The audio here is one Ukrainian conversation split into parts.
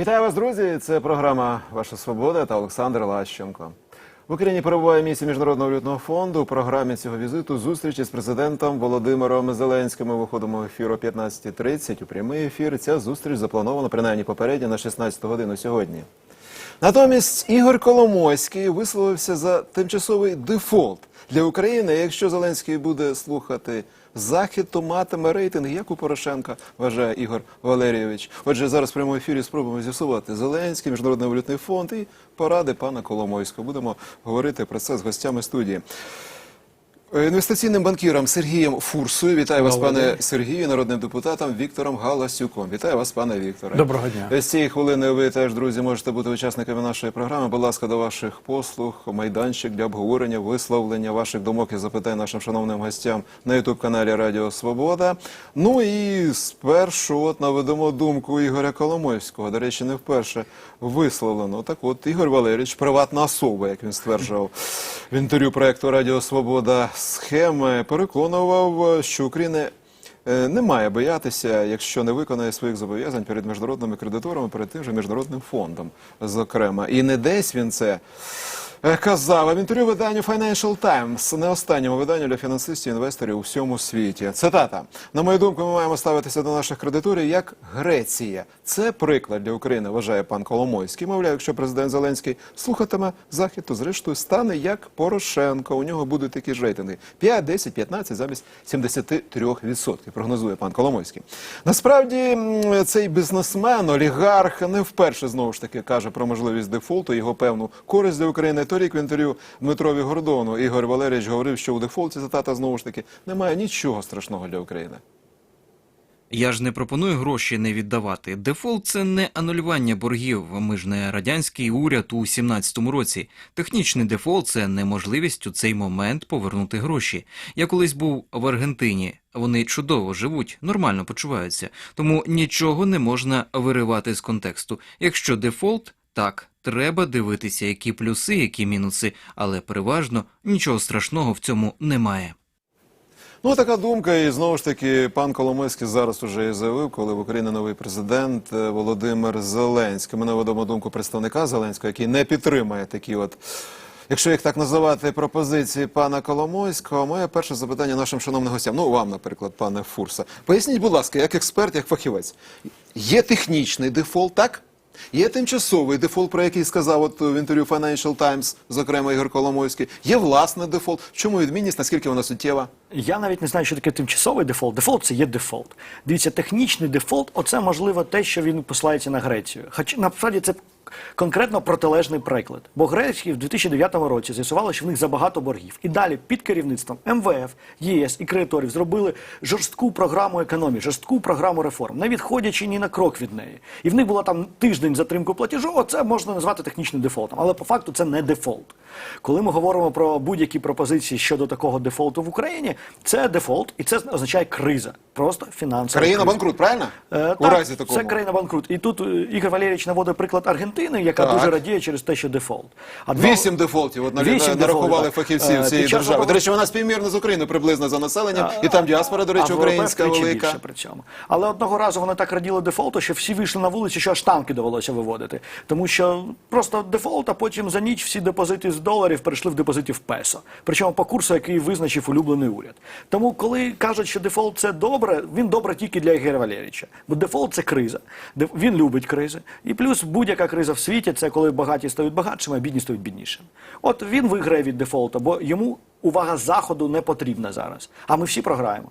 Вітаю вас, друзі! Це програма Ваша Свобода та Олександр Лащенко. В Україні перебуває місія Міжнародного валютного фонду. У програмі цього візиту зустрічі з президентом Володимиром Зеленським. Ми виходимо в ефір о 15.30. У прямий ефір ця зустріч запланована принаймні попередньо на 16 годину сьогодні. Натомість Ігор Коломойський висловився за тимчасовий дефолт для України. Якщо Зеленський буде слухати захід, то матиме рейтинг, як у Порошенка, вважає Ігор Валерійович. Отже, зараз в прямому ефірі спробуємо з'ясувати Зеленський, Міжнародний валютний фонд і поради пана Коломойського. Будемо говорити про це з гостями студії. Е, Інвестиційним банкіром Сергієм Фурсою. Вітаю вас, Доброго пане дня. Сергію, народним депутатом Віктором Галасюком. Вітаю вас, пане Вікторе. Доброго дня. З цієї хвилини ви теж, друзі, можете бути учасниками нашої програми. Будь ласка, до ваших послуг, майданчик для обговорення, висловлення ваших думок і запитань нашим шановним гостям на ютуб-каналі Радіо Свобода. Ну і спершу от наведемо думку Ігоря Коломойського. До речі, не вперше висловлено. Так от, Ігор Валерійович, приватна особа, як він стверджував в інтерв'ю проекту Радіо Свобода схеми, переконував, що Україна Е, Не має боятися, якщо не виконає своїх зобов'язань перед міжнародними кредиторами, перед тим же міжнародним фондом, зокрема. І не десь він це казав, в інтерв'ю виданню Financial Times, не останньому виданню для фінансистів і інвесторів у всьому світі. Цитата: на мою думку, ми маємо ставитися до наших кредиторів як Греція. Це приклад для України, вважає пан Коломойський. Мовляв, якщо президент Зеленський слухатиме захід, то зрештою стане як Порошенко. У нього будуть такі ж рейтинги 5, 10, 15 замість 73%, прогнозує пан Коломойський. Насправді цей бізнесмен, олігарх, не вперше знову ж таки каже про можливість дефолту, його певну користь для України. Торік в інтерв'ю Дмитрові Гордону Ігор Валерійович говорив, що у дефолті цитата знову ж таки немає нічого страшного для України. Я ж не пропоную гроші не віддавати. Дефолт це не анулювання боргів. Ми ж не радянський уряд у 17-му році. Технічний дефолт це неможливість у цей момент повернути гроші. Я колись був в Аргентині. Вони чудово живуть, нормально почуваються, тому нічого не можна виривати з контексту. Якщо дефолт, так, треба дивитися, які плюси, які мінуси, але переважно нічого страшного в цьому немає. Ну, така думка, і знову ж таки, пан Коломойський зараз уже і заявив, коли в Україні новий президент е, Володимир Зеленський. Ми наведемо думку представника Зеленського, який не підтримує такі от. Якщо їх так називати пропозиції пана Коломойського, моє перше запитання нашим шановним гостям, ну вам, наприклад, пане Фурса. Поясніть, будь ласка, як експерт, як фахівець, є технічний дефолт, так? Є тимчасовий дефолт, про який сказав от в інтерв'ю Financial Times, зокрема Ігор Коломойський. Є власний дефолт. В чому відмінність, наскільки вона суттєва? Я навіть не знаю, що таке тимчасовий дефолт. Дефолт це є дефолт. Дивіться, технічний дефолт оце можливо те, що він посилається на Грецію. Хоч насправді це конкретно протилежний приклад. Бо Греції в 2009 році з'ясували, що в них забагато боргів. І далі під керівництвом МВФ, ЄС і кредиторів зробили жорстку програму економії, жорстку програму реформ, не відходячи ні на крок від неї. І в них було там тиждень затримку платежу. Оце можна назвати технічним дефолтом. Але по факту це не дефолт. Коли ми говоримо про будь-які пропозиції щодо такого дефолту в Україні, це дефолт, і це означає криза. Просто фінансова Країна криза. банкрут, правильно? Е, У так, разі такого. Це країна банкрут. І тут е, Ігор Валерійович наводить приклад Аргентини, яка Так. дуже радіє через те, що дефолт. А два- Вісім дефолтів, от Вісім нарахували дефолтів, так. фахівці Е, цієї держави. того- До речі, вона співмірна з Україною приблизно за населенням, і там діаспора, до речі, а українська велика. більше при цьому. Але одного разу вони так раділи дефолту, що всі вийшли на вулицю, що аж танки довелося виводити. Тому що просто дефолт, а потім за ніч всі депозити з доларів перейшли в депозити в песо. Причому по курсу, який визначив улюблений уряд. Тому, коли кажуть, що дефолт це добре, він добре тільки для Ігоря Валерійовича. Бо дефолт це криза. Він любить кризи. І плюс будь-яка криза в світі це коли багаті стають багатшими, а бідні стають біднішими. От він виграє від дефолту, бо йому увага заходу не потрібна зараз. А ми всі програємо.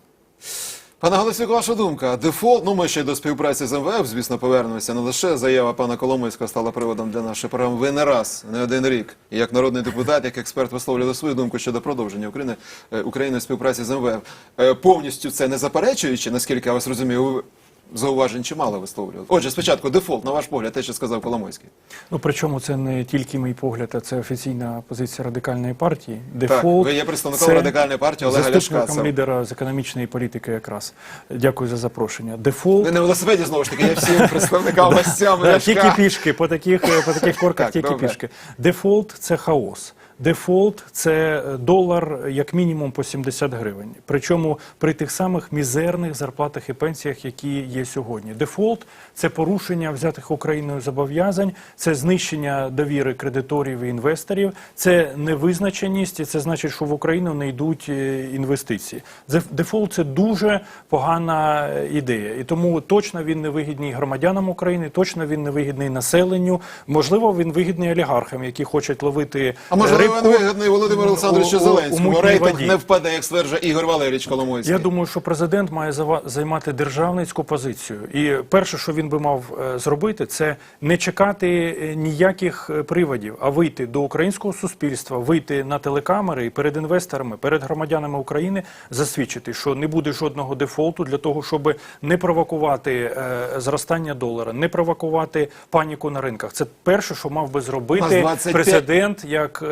Пане Голосюк, ваша думка. Дефолт, ну ми ще й до співпраці з МВФ, звісно, повернемося. Не лише заява пана Коломойського стала приводом для нашої програми. Ви не раз, не один рік, і як народний депутат, як експерт висловлювали свою думку щодо продовження України, е, України співпраці з МВФ. Е, Повністю це не заперечуючи, наскільки я вас розумію, зауважень чимало висловлювали. Отже, спочатку дефолт, на ваш погляд, те, що сказав Коломойський. Ну причому це не тільки мій погляд, а це офіційна позиція радикальної партії. Так, Дефолт ви є представником це радикальної партії Олега Ляшка. Це- лідера з економічної політики. Якраз дякую за запрошення. Дефолт Ви на велосипеді знову ж таки, я всім представникам гостям Ляшка. тільки пішки по таких по таких корках, тільки пішки. Дефолт це хаос. Дефолт це долар як мінімум по 70 гривень. Причому при тих самих мізерних зарплатах і пенсіях, які є сьогодні. Дефолт це порушення взятих Україною зобов'язань, це знищення довіри кредиторів і інвесторів, це невизначеність, і це значить, що в Україну не йдуть е, інвестиції. Дефолт це дуже погана е, ідея, і тому точно він не вигідний громадянам України, точно він не вигідний населенню. Можливо, він вигідний олігархам, які хочуть ловити А можливо, він вигідний у- у Зеленському. Рейтинг воді. не впаде, як стверджує Ігор Валерійович Коломойський. Я думаю, що президент має займати державницьку позицію. І перше, що він би мав е, зробити, це не чекати е, ніяких е, приводів, а вийти до українського суспільства, вийти на телекамери і перед інвесторами, перед громадянами України засвідчити, що не буде жодного дефолту для того, щоб не провокувати зростання долара, не провокувати паніку на ринках. Це перше, що мав би зробити 25 президент як,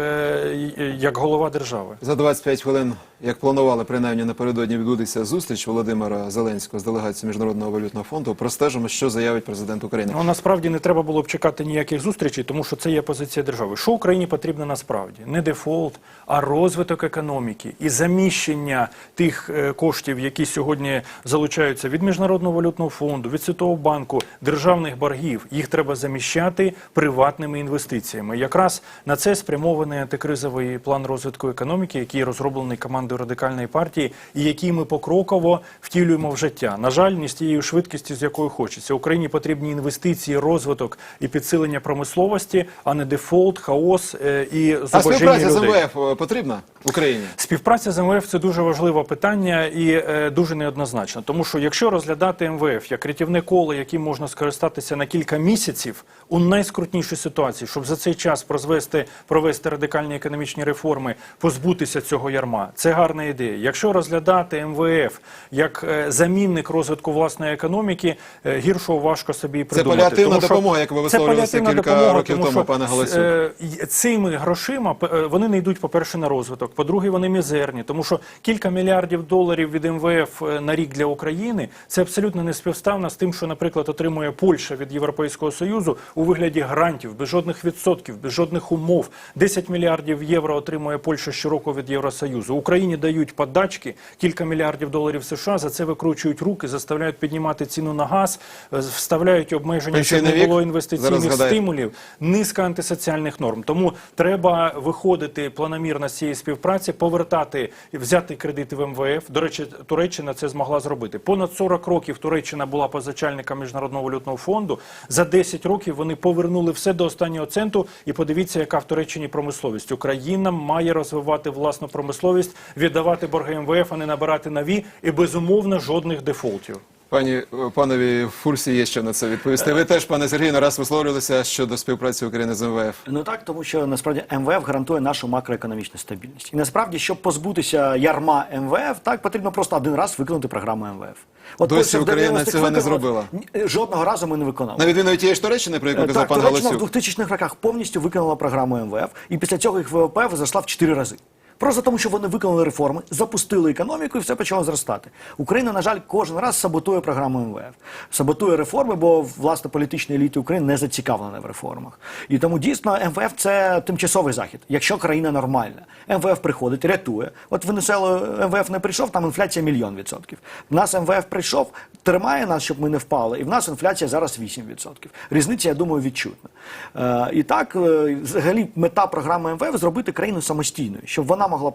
як голова держави. За 25 хвилин, як планували, принаймні напередодні відбудеться зустріч Володимира Зеленського з делегацією Міжнародного валютного фонду. Простежимо, що заявить президент України. Ну, насправді не треба було б чекати ніяких зустрічей, тому що це є позиція держави. Що Україні потрібно насправді? Не дефолт, а розвиток економіки і заміщення тих е, коштів, які сьогодні залучаються від Міжнародного валютного фонду, від Світового банку, державних боргів. Їх треба заміщати приватними інвестиціями. Якраз на це спрямований антикризовий план розвитку економіки, який розроблений командою радикальної партії, і який ми покроково втілюємо в життя. На жаль, не з тією швидкістю, з якою хочеться. Україні потрібні інвестиції, розвиток і підсилення промисловості, а не дефолт, хаос е, і А зубожіння співпраця з. МВФ е, потрібна Україні? Співпраця з МВФ це дуже важливе питання і е, дуже неоднозначно. Тому що якщо розглядати МВФ як рятівне коло, яким можна скористатися на кілька місяців у найскрутнішій ситуації, щоб за цей час прозвести, провести радикальні економічні реформи, позбутися цього ярма, це гарна ідея. Якщо розглядати МВФ як е, замінник розвитку власної економіки, е, гіршого важко собі придумати. паліативна Тому що допомога, як ви це висловлювалися кілька допомога, років тому тому, що пане с- Галасюк. е, цими грошима е, вони не йдуть, по-перше, на розвиток, по-друге, вони мізерні, тому що кілька мільярдів доларів від МВФ е, на рік для України це абсолютно не співставно з тим, що, наприклад, отримує Польща від Європейського Союзу у вигляді грантів, без жодних відсотків, без жодних умов. 10 мільярдів євро отримує Польща щороку від Євросоюзу. Україні дають подачки, кілька мільярдів доларів США. За це викручують руки, заставляють піднімати ціну на газ, е, вставляють обмеження, щоб не було інвестиційних стимулів, низка антисоціальних норм. Тому треба виходити планомірно з цієї співпраці, повертати взяти кредити в МВФ. До речі, Туреччина це змогла зробити. Понад 40 років Туреччина була позичальником Міжнародного валютного фонду. За 10 років вони повернули все до останнього центу. І подивіться, яка в Туреччині промисловість. Україна має розвивати власну промисловість, віддавати борги МВФ, а не набирати нові і безумовно жодних дефолтів. Пані панові Фурсі є що на це відповісти. Ви теж, пане Сергію, не раз висловлювалися щодо співпраці України з МВФ. Ну так, тому що насправді МВФ гарантує нашу макроекономічну стабільність. І насправді, щоб позбутися ярма МВФ, так потрібно просто один раз виконати програму МВФ. От Досі Україна 90-х цього не зробила. Жодного разу ми не виконали. На відміну від тієї ж Туреччини, про яку Е, казав пан Туреччина в Галасюк. 2000-х роках повністю виконала програму МВФ, і після цього їх ВВП зросла в 4 рази. Просто тому, що вони виконали реформи, запустили економіку і все почало зростати. Україна, на жаль, кожен раз саботує програму МВФ, саботує реформи, бо власне політична еліта України не зацікавлена в реформах. І тому дійсно МВФ це тимчасовий захід. Якщо країна нормальна, МВФ приходить, рятує. От Венесуелу МВФ не прийшов, там інфляція мільйон відсотків. В нас МВФ прийшов, тримає нас, щоб ми не впали, і в нас інфляція зараз 8%. Різниця, я думаю, відчутна. Е, і так, е, взагалі, мета програми МВФ зробити країну самостійною, щоб вона могла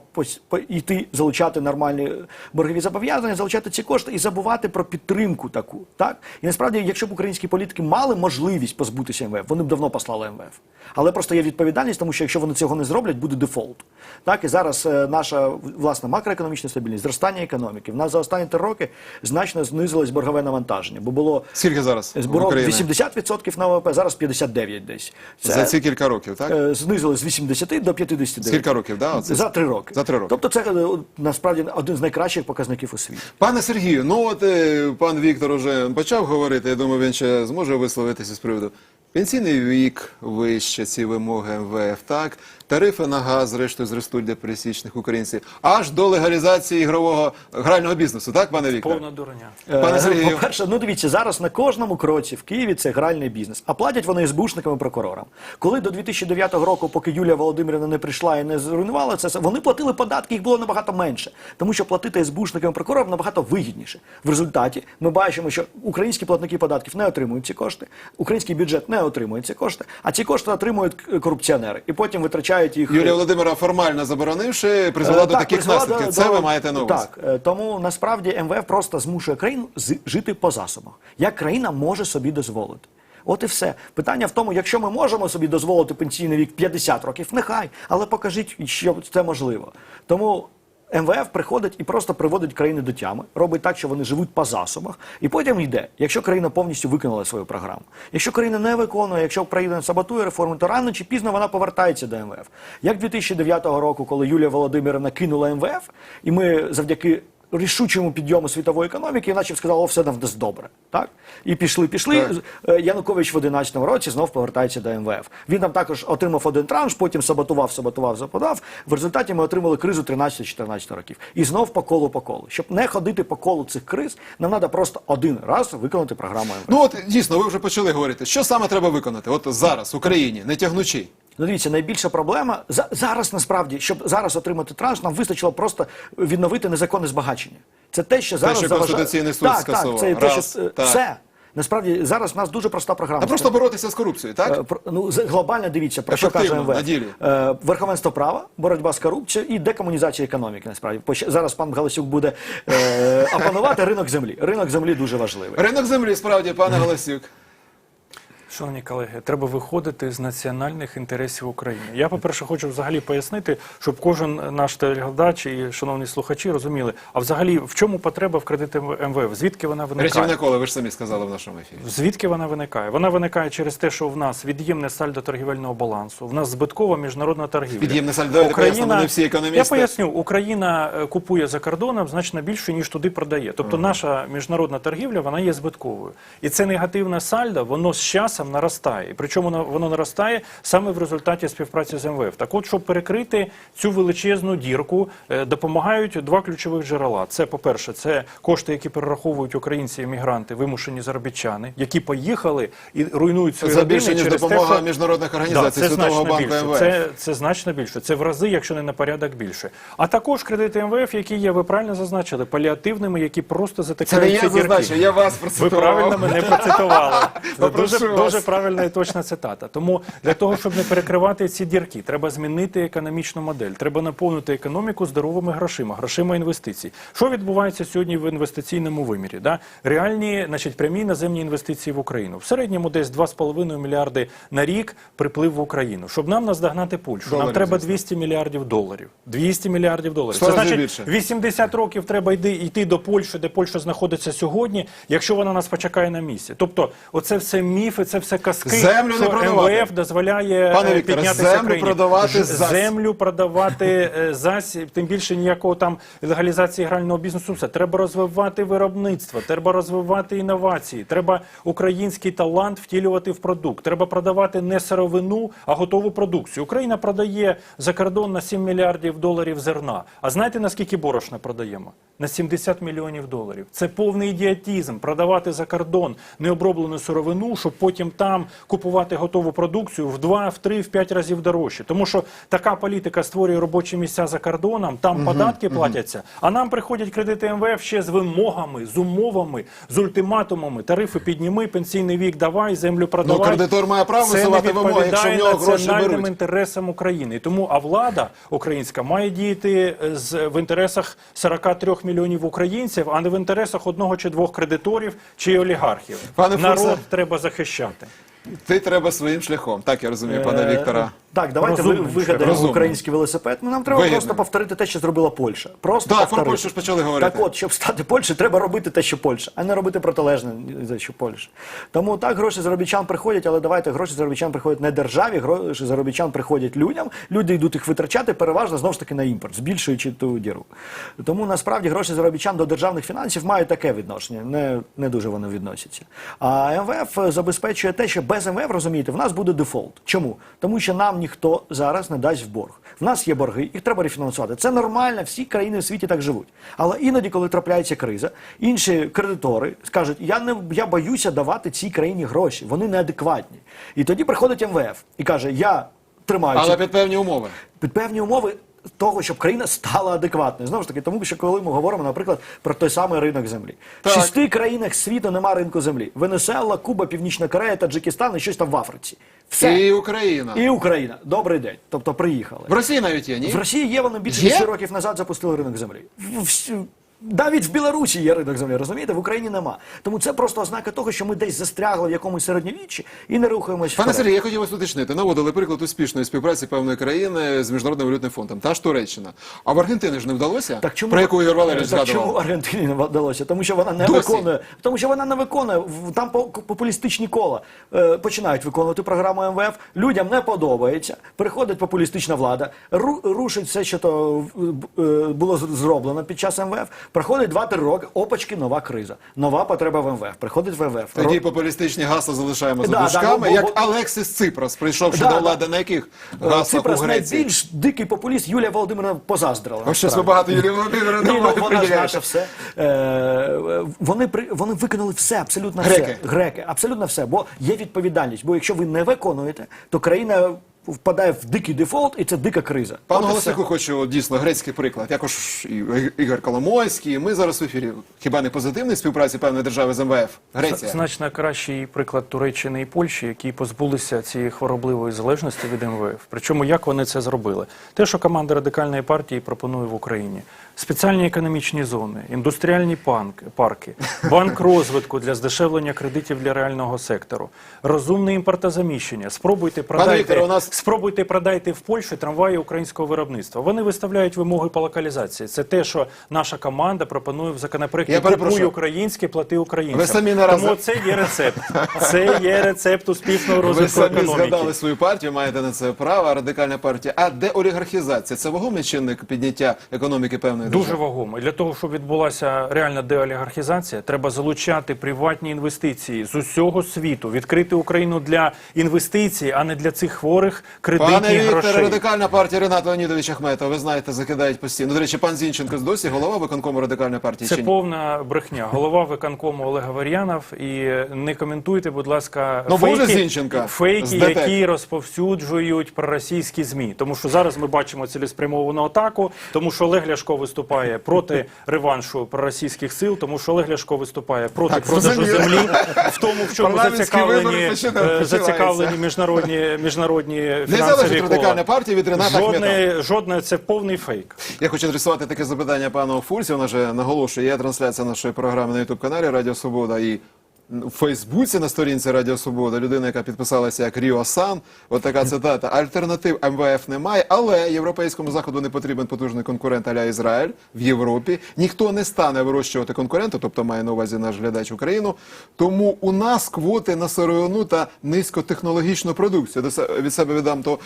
йти залучати нормальні боргові зобов'язання, залучати ці кошти і забувати про підтримку таку. Так? І насправді, якщо б українські політики мали можливість позбутися МВФ, вони б давно послали МВФ. Але просто є відповідальність, тому що якщо вони цього не зроблять, буде дефолт. Так, і зараз е, наша власне макроекономічна стабільність, зростання економіки. В нас за останні три роки значно знизилось боргове навантаження, бо було Скільки зараз в 80% на ВВП, зараз 59 десь. Це, За ці кілька років, так? е, знизилось з 80 до 59. Скільки років, да, оце? За три роки. За три роки. Тобто це е, насправді один з найкращих показників у світі. Пане Сергію, ну от е, пан Віктор уже почав говорити. Я думаю, він ще зможе висловитися з приводу. Пенсійний вік вище, ці вимоги МВФ, так тарифи на газ, зрештою, зростуть для пересічних українців, аж до легалізації ігрового грального бізнесу, так, пане Вікторе? Повна дурня. Пане Е, Сергію. По-перше, ну дивіться, зараз на кожному кроці в Києві це гральний бізнес. А платять вони СБУшникам і прокурорам. Коли до 2009 року, поки Юлія Володимирівна не прийшла і не зруйнувала це, вони платили податки, їх було набагато менше. Тому що платити СБУшникам і прокурорам набагато вигідніше. В результаті ми бачимо, що українські платники податків не отримують ці кошти, український бюджет не отримує ці кошти, а ці кошти отримують е, корупціонери і потім витрачають їх. Юлія Володимира формально заборонивши, призвела Е, до так, таких призвела наслідків. до- Це до- ви маєте на увазі. Так, е, тому насправді МВФ просто змушує країну з- жити по засобах. Як країна може собі дозволити? От і все. Питання в тому, якщо ми можемо собі дозволити пенсійний вік 50 років, нехай, але покажіть, що це можливо. Тому МВФ приходить і просто приводить країни до тями, робить так, що вони живуть по засобах, і потім йде, якщо країна повністю виконала свою програму. Якщо країна не виконує, якщо країна саботує реформи, то рано чи пізно вона повертається до МВФ. Як 2009 року, коли Юлія Володимирівна кинула МВФ, і ми завдяки рішучому підйому світової економіки, наче сказали, о, все нам десь добре. Так? І пішли, пішли. Так. Е, Янукович в 11 році знов повертається до МВФ. Він там також отримав один транш, потім саботував, саботував, саботував. В результаті ми отримали кризу 13-14 років. І знов по колу по колу. Щоб не ходити по колу цих криз, нам треба просто один раз виконати програму МВФ. Ну от дійсно, ви вже почали говорити. Що саме треба виконати? От зараз, Україні, не тягнучи. Ну, дивіться, найбільша проблема за, зараз насправді, щоб зараз отримати транш, нам вистачило просто відновити незаконне збагачення. Це те, що зараз що заважає- Конституційний суд так, скасував. Так, це те, що е, так. все. Насправді зараз в нас дуже проста програма. А просто боротися з корупцією, так? Е, Ну, глобально дивіться, про що каже МВФ. на ділі. Е, Верховенство права, боротьба з корупцією і декомунізація економіки. Насправді зараз пан Галасюк буде опанувати ринок землі. Ринок землі дуже важливий. Ринок землі, справді, пане Голосюк. Шановні колеги, треба виходити з національних інтересів України. Я, по-перше, хочу взагалі пояснити, щоб кожен наш телеглядач і шановні слухачі розуміли, а взагалі в чому потреба в кредити МВФ? Звідки вона виникає? Рятівне коло, ви ж самі сказали в нашому ефірі. Звідки вона виникає? Вона виникає через те, що в нас від'ємне сальдо торгівельного балансу, в нас збиткова міжнародна торгівля. Від'ємне сальдо, пояснимо, не всі економісти. Я поясню, Україна е, купує за кордоном значно більше, ніж туди продає. Тобто наша міжнародна торгівля вона є збитковою. І це негативне сальдо, воно з часом наростає. І причому воно- наростає саме в результаті співпраці з МВФ. Так от, щоб перекрити цю величезну дірку, е, допомагають два ключових джерела. Це, по-перше, це кошти, які перераховують українці емігранти, вимушені заробітчани, які поїхали і руйнують свої родини більше, ніж допомога те, що... міжнародних організацій, Світового банку більше. МВФ. Це, це значно більше. Це в рази, якщо не на порядок більше. А також кредити МВФ, які є, ви правильно зазначили, паліативними, які просто Це не затикають я зазначив, я вас Ви процитував. правильно мене процитували. Дуже. Дуже правильна і точна цитата. Тому для того, щоб не перекривати ці дірки, треба змінити економічну модель. Треба наповнити економіку здоровими грошима, грошима інвестицій. Що відбувається сьогодні в інвестиційному вимірі? Да? Реальні, значить, прямі іноземні інвестиції в Україну. В середньому десь 2,5 мільярди на рік приплив в Україну. Щоб нам наздогнати Польщу, Доларів, нам треба звісно. 200 мільярдів доларів. 200 мільярдів доларів. Це значить, більше. 80 років треба йти, йти до Польщі, де Польща знаходиться сьогодні, якщо вона нас почекає на місці. Тобто, оце все міфи, це все казки, Землю не продавати. МВФ дозволяє Пане е, Вікторе, піднятися землю країні. продавати зась. землю продавати е, засіб, тим більше ніякого там легалізації грального бізнесу. Все треба розвивати виробництво, треба розвивати інновації, треба український талант втілювати в продукт. Треба продавати не сировину, а готову продукцію. Україна продає за кордон на 7 мільярдів доларів зерна. А знаєте наскільки борошна продаємо? На 70 мільйонів доларів. Це повний ідіотізм продавати за кордон необроблену сировину, щоб потім там купувати готову продукцію в 2, в 3, в 5 разів дорожче. Тому що така політика створює робочі місця за кордоном, там податки платяться, а нам приходять кредити МВФ ще з вимогами, з умовами, з ультиматумами. Тарифи підніми, пенсійний вік давай, землю продавай. Ну, кредитор має право висувати вимоги, якщо в відповідає нього гроші беруть. інтересам України. Тому а влада українська має діяти е, з в інтересах 43 мільйонів українців, а не в інтересах одного чи двох кредиторів чи олігархів. Пане Народ Фурсе. треба захищати. Ти треба своїм шляхом. Так я розумію, пане Е, Віктора. Так, давайте ви, Розумним вигадаємо український велосипед. Ну нам треба Вигідним. просто повторити те, що зробила Польща. Просто Так, про повторити. Польщу ж почали говорити. Так от, щоб стати Польщею, треба робити те, що Польща, а не робити протилежне, за що Польща. Тому так гроші заробітчан приходять, але давайте гроші заробітчан приходять не державі, гроші заробітчан приходять людям. Люди йдуть їх витрачати переважно знову ж таки на імпорт, збільшуючи ту діру. Тому насправді гроші заробітчан до державних фінансів мають таке відношення. Не, не дуже вони відносяться. А МВФ забезпечує те, що без МВФ, розумієте, в нас буде дефолт. Чому? Тому що нам ніхто зараз не дасть в борг. В нас є борги, їх треба рефінансувати. Це нормально, всі країни в світі так живуть. Але іноді, коли трапляється криза, інші кредитори скажуть: я не я боюся давати цій країні гроші, вони неадекватні. І тоді приходить МВФ і каже: Я тримаю Але під певні умови. під певні умови того, щоб країна стала адекватною. Знову ж таки, тому що коли ми говоримо, наприклад, про той самий ринок землі. Так. В шести країнах світу нема ринку землі. Венесуела, Куба, Північна Корея, Таджикистан і щось там в Африці. Все. І Україна. І Україна. Добрий день. Тобто приїхали. В Росії навіть є, ні? В Росії є вони більше Є? 10 років назад запустили ринок землі. В- в- навіть в Білорусі є ринок землі, розумієте? В Україні нема. Тому це просто ознака того, що ми десь застрягли в якомусь середньовіччі і не рухаємось. Пане. Сергій, я хотів вас уточнити. Наводили приклад успішної співпраці певної країни з міжнародним валютним фондом. Та ж Туреччина. А в Аргентині ж не вдалося? Так чому Про яку Валерійович так згадував? чому Аргентині не вдалося? Тому що вона не Досі? виконує. Тому що вона не виконує. Там по- популістичні кола е, починають виконувати програму МВФ. Людям не подобається. Приходить популістична влада, ру, рушить все, що то е, було зроблено під час МВФ. Проходить 2-3 роки. Опачки, нова криза, нова потреба в МВФ. Приходить в МВФ. Тоді популістичні гасла залишаємо за Да, да, дужками, бо- як бо- Алексис Ципрас, прийшовши Да, до да. влади на яких гаслах у Ципрас Греції? найбільш дикий популіст Юлія Володимирівна позаздрила. Ну, щось ви насправді. багато Ні, ну, вона ж наше все. Е, вони, при- вони виконали все, абсолютно Греки. все. Греки, абсолютно все. Бо є відповідальність. Бо якщо ви не виконуєте, то країна впадає в дикий дефолт, і це дика криза. Пану все. хочу дійсно грецький приклад. Також і Ігор Коломойський. Ми зараз в ефірі. Хіба не позитивний співпраці певної держави з МВФ? Греція. Значно кращий приклад Туреччини і Польщі, які позбулися цієї хворобливої залежності від МВФ. Причому як вони це зробили? Те, що команда радикальної партії пропонує в Україні: спеціальні економічні зони, індустріальні панк- парки, банк розвитку для здешевлення кредитів для реального сектору, розумне імпортозаміщення. Спробуйте продайте, Вікторе, у нас- спробуйте продайте в Польщі трамваї українського виробництва. Вони виставляють вимоги по локалізації. Це те, що наша команда пропонує в законопроекті Я «Купуй українське, плати українцям. Ви самі не раз- Тому це є рецепт. Це є рецепт успішного Ви розвитку самі економіки. згадали свою партію, маєте на це право, радикальна партія. А деолігархізація це вагомий чинник підняття економіки певної Дуже держави? вагомо. Для того, щоб відбулася реальна деолігархізація, треба залучати приватні інвестиції з усього світу, відкрити Україну для інвестицій, а не для цих хворих Пане кредитних Вікторе, грошей. радикальна партія Рената Леонідович Ахметова, ви знаєте, закидають постійно. До речі, пан Зінченко досі голова виконкому радикальної партії. Це чи ні? повна брехня. Голова виконкому Олега Вар'янов. І не коментуйте, будь ласка, Ну, був фейки, Зінченка фейки які розповсюджують проросійські ЗМІ. Тому що зараз ми бачимо цілеспрямовану атаку, тому що Олег Ляшко виступає проти реваншу проросійських сил, тому що Олег Ляшко виступає проти Так, продажу землі, в тому, в чому зацікавлені, е, зацікавлені міжнародні, міжнародні фінансові Не радикальна партія від Рената Жодне, жодне це повний фейк. Я хочу адресувати таке запитання пану Фульсі. Вона вже наголошує, є трансляція нашої програми на ютуб каналі Радіо Свобода і в Фейсбуці на сторінці Радіо Свобода. Людина, яка підписалася як Ріо Сан. От така цитата. Альтернатив МВФ немає, але європейському заходу не потрібен потужний конкурент аля Ізраїль в Європі. Ніхто не стане вирощувати конкурента, тобто має на увазі наш глядач Україну. Тому у нас квоти на сировину та низькотехнологічну продукцію. Від себе віддам, то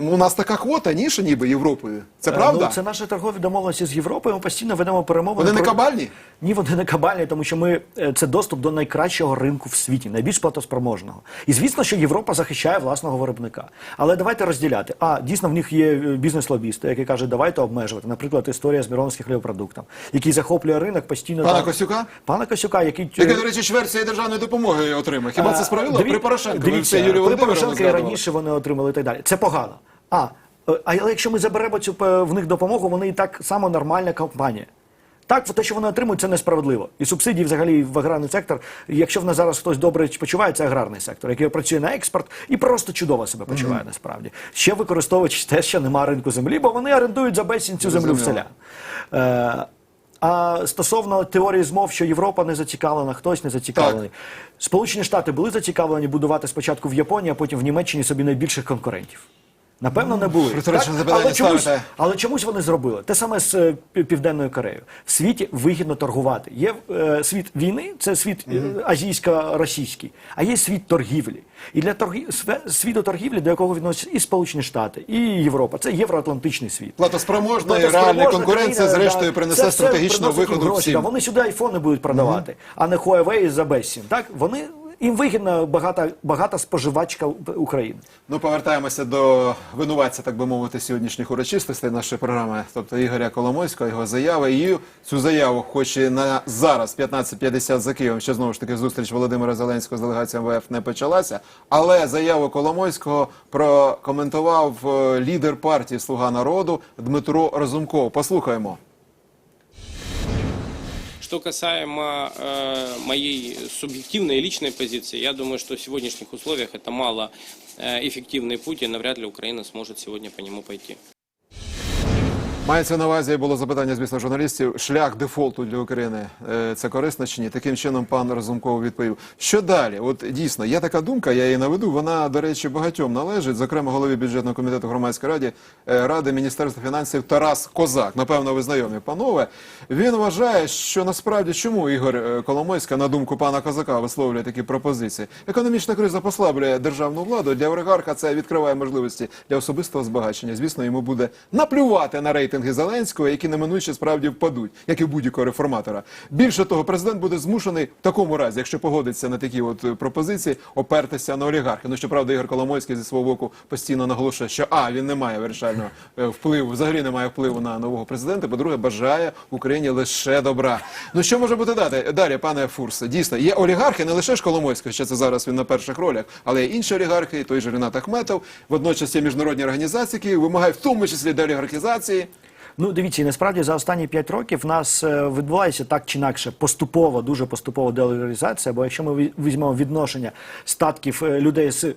у нас така квота, ніж ніби Європою. Це Е, правда? Ну, це наші торгові домовленості з Європою. Ми постійно ведемо перемовини. Вони не кабальні? Ні, вони не кабальні, тому що ми е, це доступ до найкращого ринку в світі, найбільш платоспроможного. І звісно, що Європа захищає власного виробника. Але давайте розділяти. А дійсно в них є е, бізнес-лобісти, які кажуть, давайте обмежувати. Наприклад, історія з Міроновським хлібопродуктом, який захоплює ринок постійно. Пана там- Косюка? Пана Косюка, який Яке, до речі, чверть цієї державної допомоги отримає. Хіба це? Диві- При Порошенку ви Дивіться, Юлію при Порошенка і раніше вони отримали і так далі. Це погано. А, е, але якщо ми заберемо цю е, в них допомогу, вони і так само нормальна компанія. Так, те, що вони отримують, це несправедливо. І субсидії взагалі в аграрний сектор. Якщо в нас зараз хтось добре почуває, це аграрний сектор, який працює на експорт і просто чудово себе почуває насправді. Ще використовуючи те, що немає ринку землі, бо вони орендують за безцінь цю землю в селян. Е, а стосовно теорії змов, що Європа не зацікавлена, хтось не зацікавлений. Сполучені Штати були зацікавлені будувати спочатку в Японії, а потім в Німеччині собі найбільших конкурентів. Напевно, не були. риторичне запитання Але, чомусь, ставите. але чомусь вони зробили. Те саме з е, Пі- Південною Кореєю. В світі вигідно торгувати. Є е, світ війни, це світ е, азійсько-російський, а є світ торгівлі. І для торгі... све- світу торгівлі, до якого відносяться і Сполучені Штати, і Європа. Це євроатлантичний світ. Платоспроможна і Платоспроможна реальна конкуренція, країна, зрештою, да. принесе Це все стратегічного приносить їм виходу гроші, всім. да. Вони сюди айфони будуть продавати, а не Huawei за безцін. Так вони Їм вигідна багата, багата споживачка України. Ну, повертаємося до винуватця, так би мовити, сьогоднішніх урочистостей нашої програми, тобто Ігоря Коломойського, його заяви. І цю заяву, хоч і на зараз 15.50 за Києвом, ще знову ж таки зустріч Володимира Зеленського з делегацією МВФ не почалася. Але заяву Коломойського прокоментував е, лідер партії Слуга народу Дмитро Разумков. Послухаємо. Что касаемо э, моей субъективной и личной позиции, я думаю, что в сегодняшних условиях это мало э, эффективный путь, и навряд ли Украина сможет сегодня по нему пойти. Мається на увазі було запитання, звісно, журналістів. Шлях дефолту для України е, це корисно чи ні? Таким чином пан Разумков відповів. Що далі? От дійсно є така думка, я її наведу. Вона, до речі, багатьом належить. Зокрема, голові бюджетного комітету громадської ради е, ради Міністерства фінансів Тарас Козак. Напевно, ви знайомі, панове. Він вважає, що насправді чому Ігор е, Коломойська, на думку пана Козака, висловлює такі пропозиції. Економічна криза послаблює державну владу. Для олігарха це відкриває можливості для особистого збагачення. Звісно, йому буде наплювати на рейтинги Зеленського, які неминуче справді впадуть, як і будь-якого реформатора. Більше того, президент буде змушений в такому разі, якщо погодиться на такі от е, пропозиції, опертися на олігархи. Ну щоправда, Ігор Коломойський зі свого боку постійно наголошує, що а він не має вирішального е, впливу, взагалі не має впливу на нового президента. По-друге, бажає Україні лише добра. Ну що може бути далі, далі, пане Фурсе? Дійсно, є олігархи, не лише ж Коломойського, ще це зараз він на перших ролях, але є інші олігархи, той же Ренат Ахметов. Водночас є міжнародні організації, які вимагають в тому числі деолігархізації. Ну, дивіться, і насправді за останні 5 років в нас е, відбувається так чи інакше поступово, дуже поступово деолігаризація. Бо якщо ми ві- візьмемо відношення статків е, людей з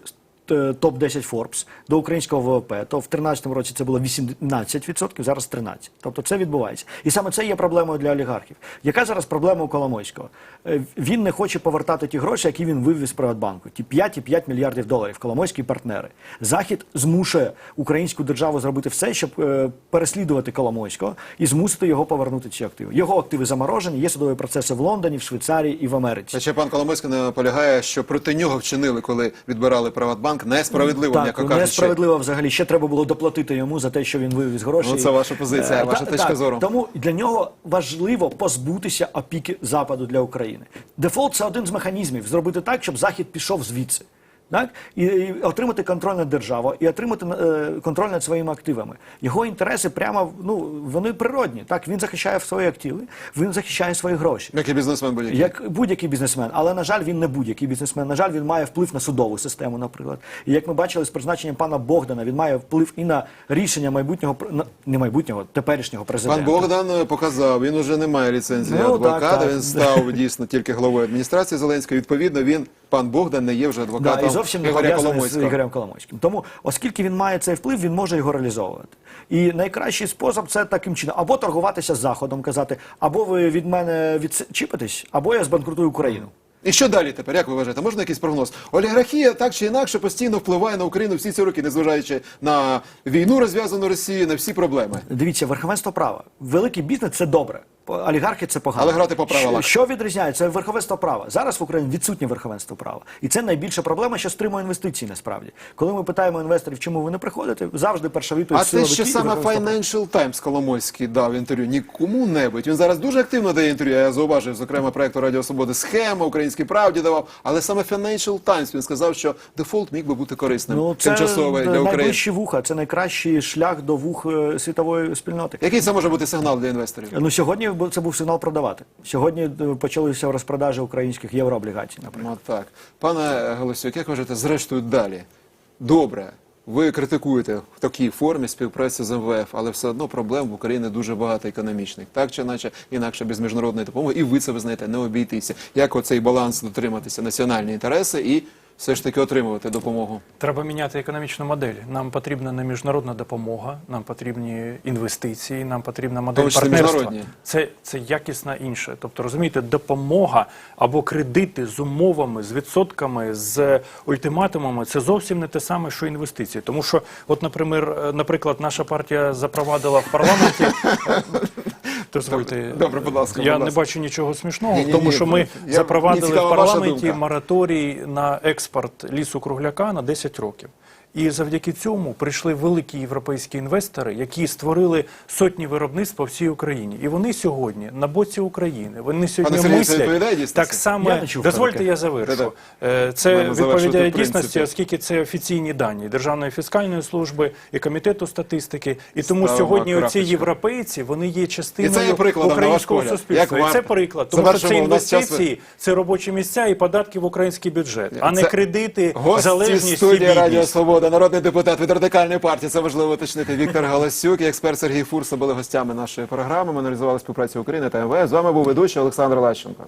топ 10 Forbes до українського ВВП, то в 2013 році це було 18%, зараз 13%. Тобто це відбувається. І саме це є проблемою для олігархів. Яка зараз проблема у Коломойського? Е, Він не хоче повертати ті гроші, які він вивіз з Приватбанку. Ті 5,5 мільярдів доларів. Коломойські партнери. Захід змушує українську державу зробити все, щоб е, переслідувати Коломойського і змусити його повернути ці активи. Його активи заморожені, є судові процеси в Лондоні, в Швейцарії і в Америці. Ще пан Коломойський наполягає, що проти нього вчинили, коли відбирали Приватбанк, несправедливо, Так, м'яко кажучи. несправедливо взагалі. Ще треба було доплатити йому за те, що він вивіз гроші. Ну, це ваша позиція, Е, ваша та- точка так. зору. Тому для нього важливо позбутися опіки Западу для України. Дефолт це один з механізмів зробити так, щоб Захід пішов звідси. Так? І, і отримати контроль над державою, і отримати е, контроль над своїми активами. Його інтереси прямо ну вони природні. Так він захищає свої активи, він захищає свої гроші. Як і бізнесмен будь-який. Як будь-який бізнесмен, але на жаль, він не будь-який бізнесмен. На жаль, він має вплив на судову систему, наприклад. І як ми бачили з призначенням пана Богдана, він має вплив і на рішення майбутнього не майбутнього, теперішнього президента. Пан Богдан е, показав, він уже не має ліцензії Ну, адвоката. так, так. Він став дійсно тільки головою адміністрації Зеленської. Відповідно, він пан Богдан не є вже Да, адвокатом і зовсім не пов'язаний з Ігорем Коломойським. Тому, оскільки він має цей вплив, він може його реалізовувати. І найкращий спосіб це таким чином: або торгуватися з Заходом, казати, або ви від мене відчіпитесь, або я збанкрутую Україну. І що далі тепер? Як ви вважаєте? Можна якийсь прогноз? Олігархія так чи інакше постійно впливає на Україну всі ці роки, незважаючи на війну розв'язану Росією, на всі проблеми. Дивіться, верховенство права. Великий бізнес це добре. Олігархи це погано. Але грати по правилах. Що, відрізняє? Це верховенство права. Зараз в Україні відсутнє верховенство права. І це найбільша проблема, що стримує інвестиції насправді. Коли ми питаємо інвесторів, чому ви не приходите, завжди перша відповідь А силовики що саме. Financial Times Коломойський дав інтерв'ю нікому-небудь. Він зараз дуже активно дає інтерв'ю. Я зауважив, зокрема, проекту Радіо Свободи схема, Українській правді давав. Але саме Financial Times він сказав, що дефолт міг би бути корисним Ну, це тимчасовий для України. найближчі вуха, це найкращий шлях до вух е, світової спільноти. Який це може бути сигнал для інвесторів? Ну сьогодні це був сигнал продавати. Сьогодні е, почалися розпродажі українських єврооблігацій, наприклад. Ну так. Пане Голосюк, як вважаєте, зрештою далі? Добре. Ви критикуєте в такій формі співпрацю з МВФ, але все одно проблем в Україні дуже багато економічних. Так чи іначе, інакше без міжнародної допомоги, і ви це визнаєте, не обійтися. Як оцей баланс дотриматися національні інтереси і все ж таки отримувати допомогу? Треба міняти економічну модель. Нам потрібна не міжнародна допомога, нам потрібні інвестиції, нам потрібна модель тому партнерства. Це, це якісна інше. Тобто, розумієте, допомога або кредити з умовами, з відсотками, з ультиматумами це зовсім не те саме, що інвестиції. Тому що, от, наприклад, наприклад, наша партія запровадила в парламенті. Дозвольте, Добре, будь ласка, я будь не бачу нічого смішного, Ні-ні-ні, в тому що ми я- запровадили в парламенті мораторій на експорт лісу кругляка на 10 років. І завдяки цьому прийшли великі європейські інвестори, які створили сотні виробництв по всій Україні. І вони сьогодні на боці України. Вони сьогодні Сергій, мислять так само. Я чув Дозвольте, таке. я завершу. Да-да. Е, Це відповідає дійсності, оскільки це офіційні дані Державної фіскальної служби і комітету статистики. І тому Ставимо сьогодні оці європейці вони є І частиною це українського суспільства. Як І це приклад, тому що це Завершимо, у нас час ви- інвестиції, це робочі місця і податки в український бюджет, а не Це кредити, Гості залежність і Радіо бідність. Свобода, народний депутат від радикальної партії. Це важливо уточнити. Віктор Галасюк і експерт Сергій Фурса були гостями нашої програми. Ми аналізували співпрацю України та МВС. З вами був ведучий Олександр Лащенко.